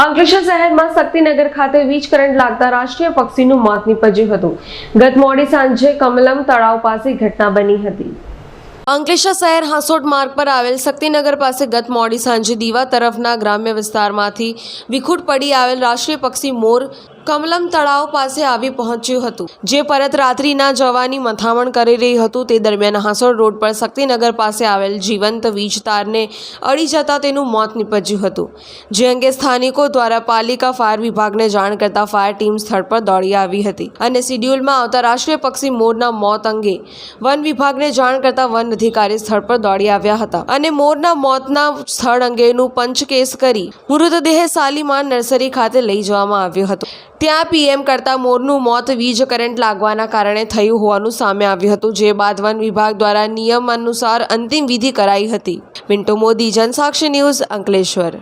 અંકલેશ્વર શહેરમાં શક્તિનગર ખાતે વીજ કરંટ લાગતા રાષ્ટ્રીય પક્ષીનું મોત નીપજ્યું હતું. ગત મોડી સાંજે કમલમ તળાવ પાસે ઘટના બની હતી. અંકલેશ્વર શહેર હાંસોટ માર્ગ પર આવેલ શક્તિનગર પાસે ગત મોડી સાંજે દીવા તરફના ગ્રામ્ય વિસ્તારમાંથી વિખૂટ પડી આવેલ રાષ્ટ્રીય પક્ષી મોર કમલમ તળાવ પાસે આવી પહોંચ્યું હતું, જે પરત રાત્રિના જવાની મથામણ કરી રહી હતું. તે દરમિયાન હાંસોડ રોડ પર શક્તિનગર પાસે આવેલ જીવંત વીજ તારને અડી જતા તેનું મોત નીપજ્યું હતું. જે અંગે સ્થાનિકો દ્વારા પાલિકા ફાયર વિભાગને જાણ કરતા ફાયર ટીમ સ્થળ પર દોડી આવી હતી અને શિડ્યુલમાં આવતા રાષ્ટ્રીય પક્ષી મોરના મોત અંગે વન વિભાગને જાણ કરતા વન અધિકારી સ્થળ પર દોડી આવ્યા હતા અને મોરના મોતના સ્થળ અંગેનું પંચકેસ કરી મૃતદેહ સાલીમાન નર્સરી ખાતે લઈ જવામાં આવ્યો હતો. ત્યાં પીએમ કરતા મોરનું મોત વીજ કરંટ લાગવાના કારણે થયું હોવાનું સામે આવ્યું હતું, જે બાદ વન વિભાગ દ્વારા નિયમ અનુસાર અંતિમ વિધિ કરાઈ હતી. Minto Modi, Jansakshi news Ankleshwar.